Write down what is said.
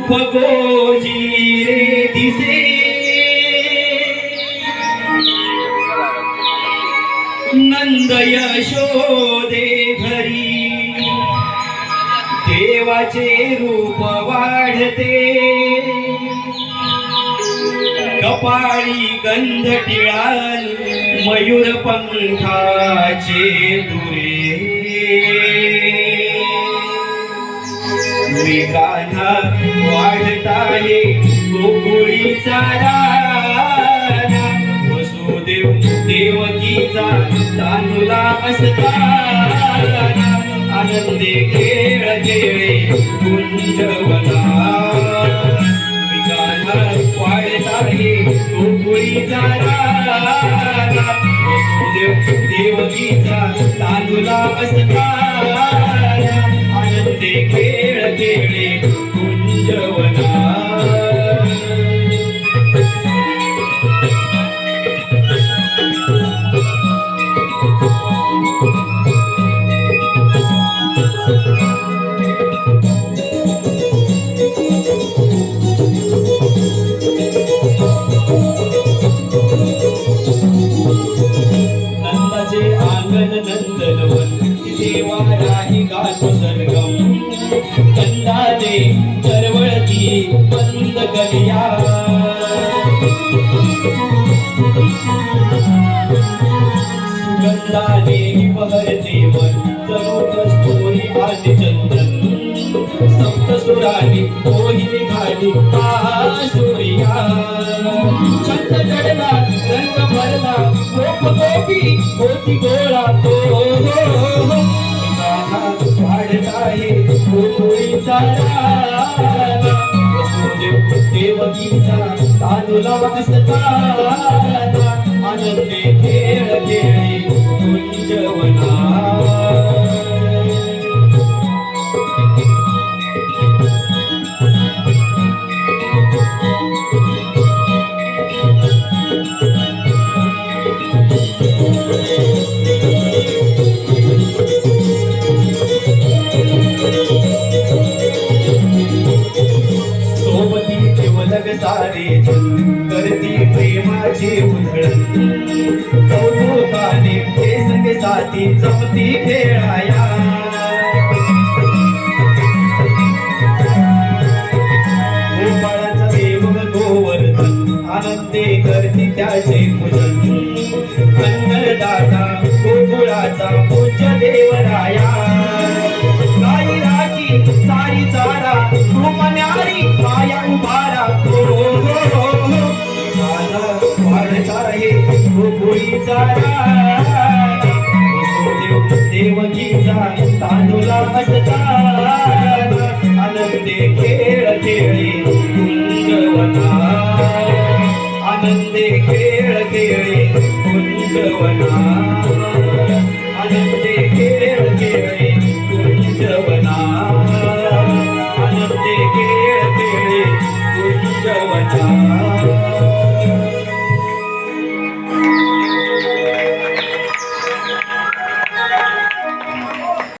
Goji रे दिसे। नंद यशोदे घरी। देवाचे रूप वाढते। कपाळी गंध टिळाल मयूर पंखाचे दुरे। विकाना वाढत गोकुळीचा राजा वसुदेव देवकीचा तांदुला असताना आनंदे खेळ खेळे गोकुळीचा वसुदेव देवकीचा तांदुला असताना नंदाचे आंगण नंदनवन देवा राही गातो सरगम. कंदाने चरवळती बंद गलिया सुगंधाने बहरते मन जणू कस्तुरी आणि चंदन. सप्तसुरानी मोहिनी घाली सूर्या छंद चढला रंग भरला गोपी होती गोळा तो वाढत तांदुला असताना आनंदे खेळ खेळी सारे जन करती प्रेमाची उधळण कौतुकाने ते संग साथी जमती खेळाया गोपाळाचा देव गोवर्धन आनंदे करती त्याचे पूजन. कन्नडदाता गोकुळाचा पूज्य देवराया. तांदुला आनंदे खेळ खेळी कुंजवना आनंदे खेळ खेळी कुंजवना आनंद